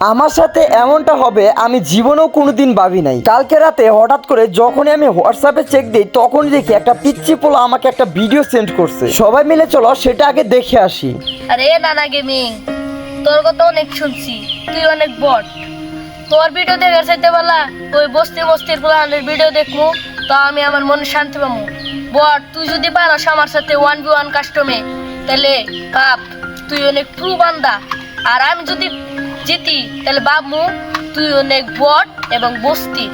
আমার সাথে এমনটা হবে, আমি জীবনেও কোনোদিন ভাবি নাই। কালকে রাতে হঠাৎ করে যখনই আমি হোয়াটসঅ্যাপে চেক দিই, তখনই দেখি একটা পিচ্ছি পোলা আমাকে একটা ভিডিও সেন্ড করছে। সবাই মিলে চলো, সেটা আগে দেখে আসি। আরে নানা গেমিং তোর কথা অনেক শুনছি, তুই অনেক বট। তোর ভিডিও দেখার চাইতে বলা ওই বস্তি বস্তির প্লানের ভিডিও দেখব তা আমি আমার মনে শান্তি পাবো বট, তুই যদি পারস আমার সাথে ওয়ান বি ওয়ান কাস্টমে তাহলে বাপ তুই অনেক ট্রু বান্দা। আর আমি যদি জিতি তাহলে বাবু তুই অনেক বট এবং বস্তির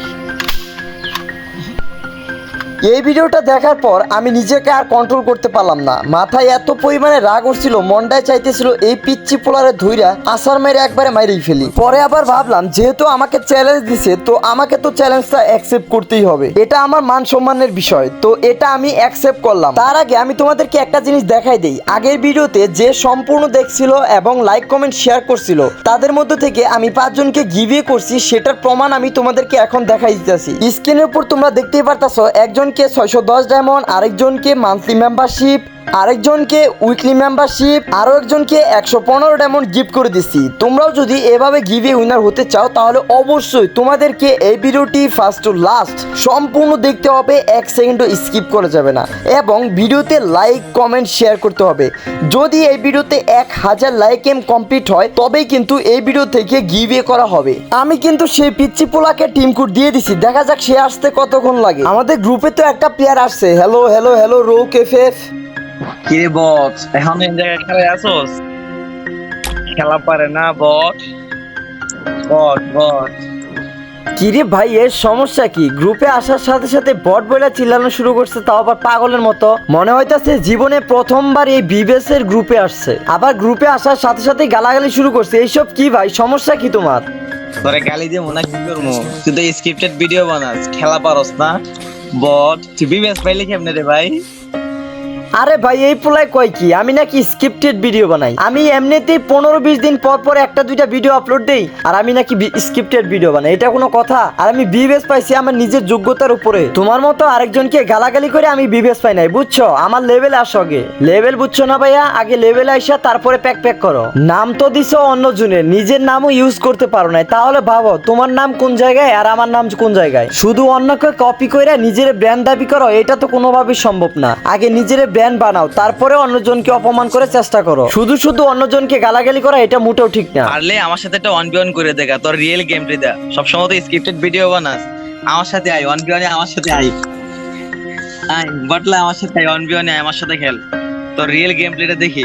এই ভিডিওটা দেখার পর আমি নিজেকে আর কন্ট্রোল করতে পারলাম না। মাথায় এত পরিমাণে রাগ উঠছিল মনটায় চাইতেছিল এই পিচ্ছি পোলারে ধুইরা আসার মেরে একবারে মাইরেই ফেলি। পরে আবার ভাবলাম, যেহেতু আমাকে চ্যালেঞ্জ দিছে, তো আমাকে তো চ্যালেঞ্জটা অ্যাকসেপ্ট করতেই হবে। এটা আমার মান সম্মানের বিষয়, তো এটা আমি অ্যাকসেপ্ট করলাম। তার আগে আমি তোমাদেরকে একটা জিনিস দেখাই দেই। আগের ভিডিওতে যে সম্পূর্ণ দেখছিল এবং লাইক কমেন্ট শেয়ার করছিল, তাদের মধ্যে থেকে আমি পাঁচজনকে গিভিয়ে করছি, সেটার প্রমাণ আমি তোমাদেরকে এখন দেখাই দিতেছি স্ক্রিনের উপর তোমরা দেখতেই পারতাছো একজনকে ছয়শো দশ ডায়মন্ড আরেকজনকে মান্থলি মেম্বারশিপ আরেকজনকে উইকলি মেম্বারশিপ আরও একজনকে একশো পনেরো ডায়মন্ড গিফট করে দিচ্ছি তোমরাও যদি এভাবে গিভে উইনার হতে চাও, তাহলে অবশ্যই তোমাদেরকে এই ভিডিওটি ফার্স্ট টু লাস্ট সম্পূর্ণ দেখতে হবে, এক সেকেন্ডও স্কিপ করা যাবে না। এবং ভিডিওতে লাইক কমেন্ট শেয়ার করতে হবে। যদি এই ভিডিওতে এক হাজার লাইক এম কমপ্লিট হয়, তবেই কিন্তু এই ভিডিও থেকে গিভে করা হবে। আমি কিন্তু সেই পিচ্ছি পোলাকে টিম কোড দিয়ে দিছি। দেখা যাক সে আসতে কতক্ষণ লাগে। আমাদের গ্রুপে তো একটা প্লেয়ার আসছে। হ্যালো হ্যালো হ্যালো রো কেফেফ কিরে বট এখন এই জায়গায় খেলায় আসোস? খেলা পারে না বট বট বট কিরে ভাই এর সমস্যা কি? গ্রুপে আসার সাথে সাথে বট বইলা চিল্লানো শুরু করছে তাও আবার পাগলের মতো। মনে হইতাছে জীবনে প্রথমবার এই বিবেস এর গ্রুপে আসছে। আবার গ্রুপে আসার সাথে সাথে গালাগালি শুরু করছে। এইসব কি ভাই সমস্যা কি তোমার? তোরে গালি দিয়ে মনে কি করব? তুই তো স্ক্রিপ্টেড ভিডিও বানাস খেলা পারস না। বট তুই বিবেস পাইলি কেমনে রে ভাই? আরে ভাই, এই পোলায় কয় কি? আমি নাকি স্ক্রিপ্টেড ভিডিও বানাই। আমি এমনিতেই পনেরো বিশ দিন পর পর একটা দুইটা ভিডিও আপলোড দেই, আর আমি নাকি স্ক্রিপ্টেড ভিডিও বানাই। এটা কোনো কথা? আর আমি বিবেস পাইছি আমার নিজের যোগ্যতার উপরে। তোমার মতো আরেকজনকে গালাগালি করে আমি বিবেস পাই নাই, বুঝছ? আমার লেভেল আসো আগে। লেভেল বুঝছ না ভাইয়া? আগে লেভেল আইসা তারপরে প্যাক প্যাক করো। নাম তো দিছো অন্য জনের নিজের নামও ইউজ করতে পারো না তাহলে ভাবো, তোমার নাম কোন জায়গায় আর আমার নাম কোন জায়গায়? শুধু অন্যকে কপি করে নিজের ব্র্যান্ড দাবি করো, এটা তো কোনোভাবেই সম্ভব না। আগে নিজের ব্র্যান্ড বানাও তারপরে অন্যজনকে অপমান করে চেষ্টা করো। শুধু শুধু অন্যজনকে গালাগালি করা, এটা মোটেও ঠিক না। পারলে আমার সাথে একটা ওয়ান বি ওয়ান করে দেখা, তোর রিয়েল গেম রে দা সবসময় তো স্ক্রিপ্টেড ভিডিও বানাস। আমার সাথে আয় ওয়ান বি ওয়ানে আমার সাথে আয়। আয়, বাটলা, আমার সাথে আয় ওয়ান বি ওয়ানে আমার সাথে খেল। তোর রিয়েল গেম প্লেটা দেখি।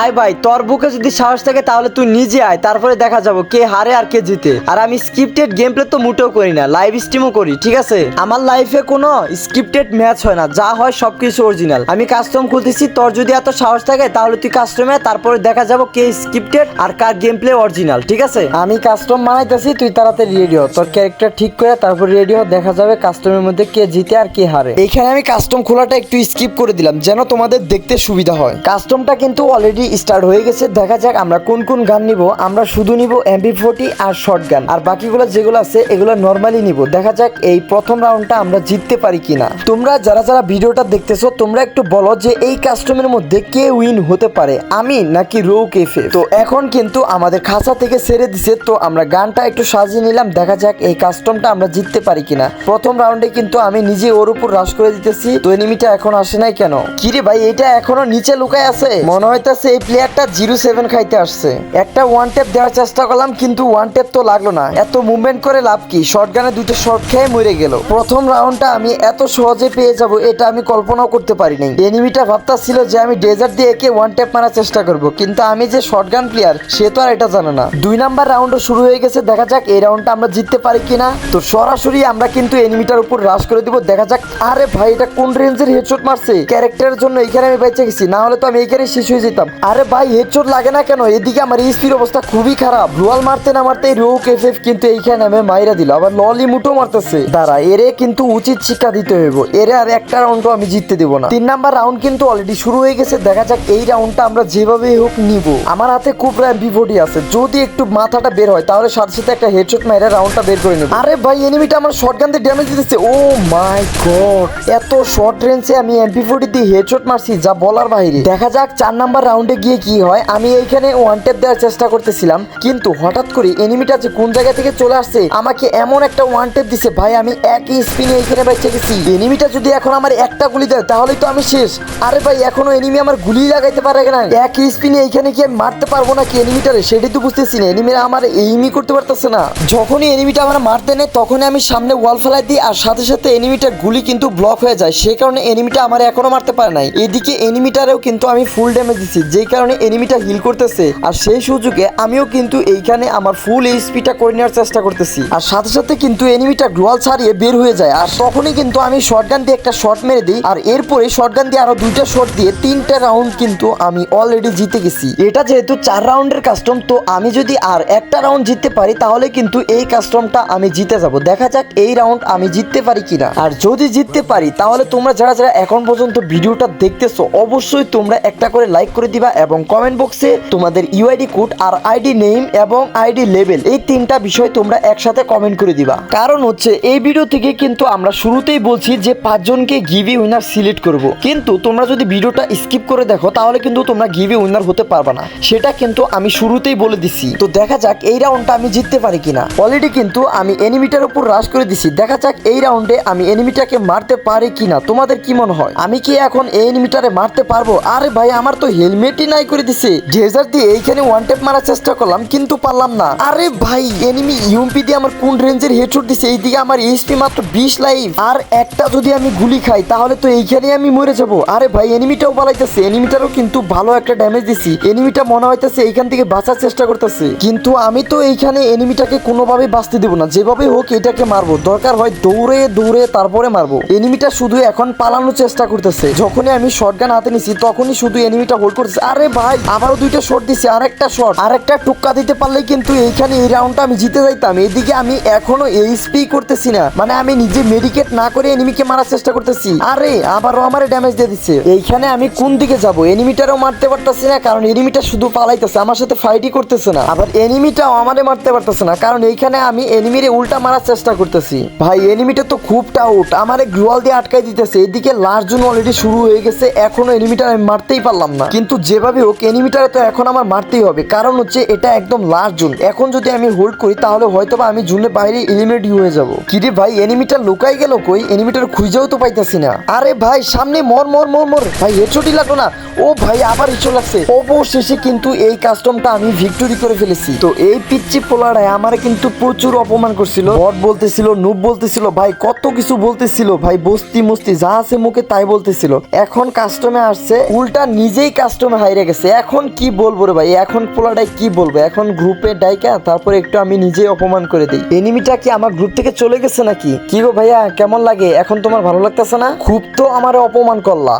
আয় ভাই, তোর বুকে যদি সাহস থাকে তাহলে তুই নিজে আয়, তারপরে দেখা যাব কে হারে আর কে জিতে। আর আমি স্ক্রিপ্টেড গেম প্লে তো মোটেও করি না লাইভ স্ট্রিমও করি, ঠিক আছে? আমার লাইফে কোনো স্ক্রিপ্টেড ম্যাচ হয় না, যা হয় সবকিছু অরিজিনাল আমি কাস্টম খুলতেছি, তোর যদি এত সাহস থাকে তাহলে তুই কাস্টমে তারপরে দেখা যাব কে স্ক্রিপ্টেড আর কার গেম প্লে অরিজিনাল ঠিক আছে? আমি কাস্টম বানাইতেছি, তুই তাড়াতাড়ি রেডি হ, তোর ক্যারেক্টার ঠিক করে তারপর রেডি হ, দেখা যাবে কাস্টমের মধ্যে কে জিতে আর কে হারে। এখানে আমি কাস্টম খোলাটা একটু স্কিপ করে দিলাম, যেন তোমাদের দেখতে সুবিধা হয়। কাস্টমটা কিন্তু অলরেডি স্টার্ট হয়ে গেছে, দেখা যাক আমরা কোন কোন গান নিব। আমরা শুধু নিব এমবি ফোর্টি আর শর্ট গান। আর বাকিগুলো যেগুলো আছে, এগুলো নর্মালি নিব। দেখা যাক এই প্রথম রাউন্ডটা আমরা জিততে পারি কিনা। তোমরা যারা যারা ভিডিওটা দেখতেছো, তোমরা একটু বলো যে এই কাস্টমের মধ্যে কে উইন হতে পারে, আমি নাকি রৌ কেফে তো এখন কিন্তু আমাদের খাঁচা থেকে ছেড়ে দিছে, তো আমরা গানটা একটু সাজিয়ে নিলাম, দেখা যাক এই কাস্টমটা আমরা জিততে পারি কিনা। প্রথম রাউন্ডে কিন্তু আমি নিজে ওর উপর রাশ করে দিতেছি, তো এনিমিটা এখন আসে নাই কেন? কিরে ভাই এটা এখনও নিচে লুকায় আছে? মনে হইতাছে এই প্লেয়ারটা জিরো সেভেন খাইতে আসছে। একটা ওয়ান টেপ দেওয়ার চেষ্টা করলাম, কিন্তু ওয়ান টেপ তো লাগল না। এত মুভমেন্ট করে লাভ কি? শর্ট গানে দুটো শর্ট খেয়ে মরে গেল। প্রথম রাউন্ডটা আমি এত সহজে পেয়ে যাব, এটা আমি কল্পনাও করতে পারিনি এনিমিটা ভাবতাছিল যে আমি ডেজার্ট দিয়ে একে ওয়ান টেপ মারার চেষ্টা করব, কিন্তু আমি যে শর্ট গান প্লেয়ার সে তো আর এটা জানে না। দুই নাম্বার রাউন্ডও শুরু হয়ে গেছে, দেখা যাক এই রাউন্ডটা আমরা জিততে পারি কিনা। তো সরাসরি আমরা কিন্তু এনিমিটার উপর রাশ করে দিব, দেখা যাক, আরে ভাই, এটা কোন রেঞ্জের হেডশট মারছে? ক্যারেক্টারের জন্য এইখানে আমি বেঁচে গেছি, না হলে তো আমি এইখানে শেষ হয়ে যেতাম। আরে ভাই হেডশট লাগে না কেন? এদিকে আমার স্পির অবস্থা খুবই খারাপ। রুয়াল মারতে না মারতে রোক এফএফ কিন্তু এইখানে আমি মাইরা দিল। আবার ললি মুটো মারতেছে। দাঁড়া, এরে কিন্তু উচিত শিক্ষা দিতে হইব। এরে আর একটা রাউন্ডও আমি জিততে দেবো না। তিন নাম্বার রাউন্ড কিন্তু অলরেডি শুরু হয়ে গেছে। দেখা যাক এই রাউন্ডটা আমরা যেভাবে হোক নিব। আমার হাতে কুবরা এমপি ফোর্টি আছে। যদি একটু মাথাটা বের হয়, তাহলে সাথে সাথে একটা হেডশট মাইরা রাউন্ডটা বের করে নেব। আরে ভাই এনিমিটা আমার শর্ট দিয়ে ড্যামেজ দিতেছে। ও মাই গড এত শর্ট রেঞ্জে আমি এমপি ফোর্টি দিয়ে হেডশট মারছি, যা বলার বাইরে। দেখা যাক, চার নাম্বার রাউন্ডে রাউন্ডে গিয়ে কি হয়, আমি এইখানে ওয়ান টেপ দেওয়ার চেষ্টা করতেছিলাম, কিন্তু হঠাৎ করে এনিমিটা যে কোন জায়গা থেকে চলে আসছে, আমাকে এমন একটা ওয়ান টেপ দিছে, ভাই, আমি একই স্পিনে এইখানে বাইচে গেছি। এনিমিটা যদি এখন আমার একটা গুলি দেয়, তাহলেই তো আমি শেষ। আরে ভাই, এখনও এনিমি আমার গুলি লাগাইতে পারে না একই স্পিনে এইখানে কি আমি মারতে পারব না কি এনিমিটারে সেটাই তো বুঝতেছি না। এনিমিরা আমার এইমি করতে পারতেছে না। যখনই এনিমিটা আমার মারতে নেয়, তখনই আমি সামনে ওয়াল ফেলাই দিই, আর সাথে সাথে এনিমিটার গুলি কিন্তু ব্লক হয়ে যায়। সেই কারণে এনিমিটা আমার এখনও মারতে পারে নাই। এদিকে এনিমিটারেও কিন্তু আমি ফুল ড্যামেজ দিচ্ছি যেই কারণে এনিমিটা হিল করতেছে। আর সেই সুযোগে আমিও কিন্তু এইখানে আমার ফুল এইচপিটা করে নেওয়ার চেষ্টা করতেছি। আর সাথে সাথে কিন্তু এনিমিটা গ্লোয়াল ছাড়িয়ে বের হয়ে যায়। আর তখনই কিন্তু আমি শর্টগান দিয়ে একটা শট মেরে দিই। আর এরপরে শর্টগান দিয়ে আরও দুইটা শট দিয়ে তিনটা রাউন্ড কিন্তু আমি অলরেডি জিতে গেছি। এটা যেহেতু চার রাউন্ডের কাস্টম তো আমি যদি আর একটা রাউন্ড জিততে পারি, তাহলে কিন্তু এই কাস্টমটা আমি জিতে যাব। দেখা যাক এই রাউন্ড আমি জিততে পারি কিনা। আর যদি জিততে পারি, তাহলে তোমরা যারা যারা এখন পর্যন্ত ভিডিওটা দেখতেছো, অবশ্যই তোমরা একটা করে লাইক করে দিবা। এবং কমেন্ট বক্সে তোমাদের ইউআইডি কোড আর আইডি নেম এবং আইডি লেভেল এই তিনটা বিষয় তোমরা একসাথে কমেন্ট করে দিবা। কারণ হচ্ছে এই ভিডিও থেকে কিন্তু আমরা শুরুতেই বলছি যে পাঁচজনকে গিভি উইনার সিলেক্ট করব। কিন্তু তোমরা যদি ভিডিওটা স্কিপ করে দেখো, তাহলে কিন্তু তোমরা গিভি উইনার হতে পারবে না। সেটা কিন্তু আমি শুরুতেই বলে দিছি। তো দেখা যাক এই রাউন্ডটা আমি জিততে পারি কিনা। অলরেডি কিন্তু আমি এনিমিটার উপর রাশ করে দিছি। দেখা যাক এই রাউন্ডে আমি এনিমিটাকে মারতে পারি কিনা। তোমাদের কি মনে হয়? আমি কি এখন এই এনিমিটারে মারতে পারব? আরে ভাই, আমার তো হেলমেটই নাই করে দিছে। ডেজার দিয়ে এইখানে ওয়ান টেপ মারার চেষ্টা করলাম, কিন্তু পারলাম না। আরে ভাই এনিমি ইউএমপি দিয়ে আমার কোন রেঞ্জের হেডশট দিছে? এইদিকে আমার এইচপি মাত্র বিশ লাইফ আর একটা যদি আমি গুলি খাই, তাহলে তো এইখানে আমি মরে যাব। আরে ভাই এনিমিটাও পালাইতেছে। এনিমিটারও কিন্তু ভালো একটা ড্যামেজ দিছি। এনিমিটা মনে হইতেছে এইখান থেকে বাঁচার চেষ্টা করতেছে। কিন্তু আমি তো এইখানে এনিমিটাকে কোনোভাবে বাঁচতে দেবো না। যেভাবে হোক এটাকে মারবো। দরকার হয় দৌড়ে দৌড়ে, তারপরে মারবো। এনিমিটা শুধু এখন পালানোর চেষ্টা করতেছে। যখনই আমি শটগান হাতে নিছি, তখনই শুধু এনিমিটা হোল্ড করতেছে। আরে ভাই আবারও দুইটা শট দিছি, আরেকটা শট আরেকটা টুক্কা দিতে পারলে কিন্তু এইখানে এই রাউন্ডটা আমি জিতে যাইতাম। এদিকে আমি এখনও এইচপি করতেছি না। মানে আমি নিজে মেডিকেট না করে এনিমিকে মারার চেষ্টা করতেছি। আরে, আবারও আমারে ড্যামেজ দিয়ে দিচ্ছে এইখানে আমি কোন দিকে যাব? এনিমিটারও মারতে পারতেছি না, কারণ এনিমিটা শুধু পালাইতেছে, আমার সাথে ফাইটই করতেছে না। আবার এনিমিটাও আমারে মারতে পারতেছে না, কারণ এইখানে আমি এনিমিরে উল্টা মারার চেষ্টা করতেছি। ভাই এনিমিটা তো খুব টাউট আমারে গ্লোয়াল দিয়ে আটকাই দিতেছে। এদিকে লাস্ট জুন অলরেডি শুরু হয়ে গেছে, এখনও এনিমিটার আমি মারতেই পারলাম না। কিন্তু যেভাবে হোক এনিমিটারে তো এখন আমার মারতেই হবে। কারণ হচ্ছে এটা একদম লাস্ট জুন এখন যদি আমি হোল্ড করি, তাহলে হয়তো বা আমি জুনের বাইরে এলিমিনেট হয়ে যাব। কিরে ভাই এনিমিটার লুকাই গেল কই? এনিমিটার খুঁজেও তো পাইতাছি না। আরে ভাই, সামনে মর মর মর মর। ভাই হেডশটই লাগল না। ও ভাই, আবার হেডশট লাগছে। অবশেষে কিন্তু এই কাস্টমটা আমি ভিক্টোরি করে ফেলেছি। তো এই পিচ্ছি পোলারায় আমার কিন্তু প্রচুর অপমান করছিল। বট বলতেছিল নুব বলতেছিল, ভাই, কত কিছু বলতেছিল। ভাই বস্তি মস্তি যা আছে মুখে তাই বলতেছিল। এখন কাস্টমে আসছে, উল্টা নিজেই কাস্টমে হাইরে গেছে। এখন কি বলব রে ভাই? এখন পোলাটাই কি বলব? এখন গ্রুপে ডাইকা, তারপর একটু আমি নিজেই অপমান করে দিই। এনিমিটা কি আমার গ্রুপ থেকে চলে গেছে নাকি? কি গো ভাইয়া, কেমন লাগে? এখন তোমার ভালো লাগতেছে না? খুব তো আমার অপমান করলা।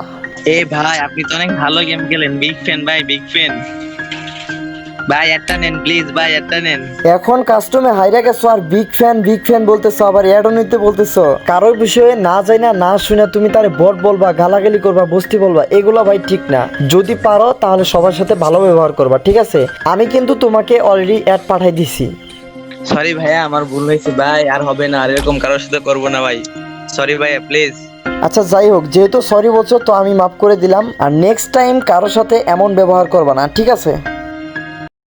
এ ভাই, আপনি তো অনেক ভালো গেম খেলেন বিগ ফ্যান ভাই বিগ ফ্যান ভাই একটা নেন প্লিজ ভাই একটা নেন। এখন কাস্টমে হাইরা গেছো আর বিগ ফ্যান বিগ ফ্যান বলতেছো আবার অ্যাডও নিতে বলতেছো। কারোর বিষয়ে না যাই না না শুনে তুমি তারে বট বলবা গালাগালি করবা বস্তি বলবা এগুলো ভাই ঠিক না। যদি পারো তাহলে সবার সাথে ভালো ব্যবহার করবা ঠিক আছে? আমি কিন্তু তোমাকে অলরেডি অ্যাড পাঠাই দিছি। সরি ভাইয়া আমার ভুল হয়েছে ভাই আর হবে না আর এরকম কারোর সাথে করব না ভাই। সরি ভাইয়া প্লিজ আচ্ছা যাই হোক যেহেতু সরি বলছো তো আমি মাফ করে দিলাম। আর নেক্সট টাইম কারোর সাথে এমন ব্যবহার করবা না ঠিক আছে?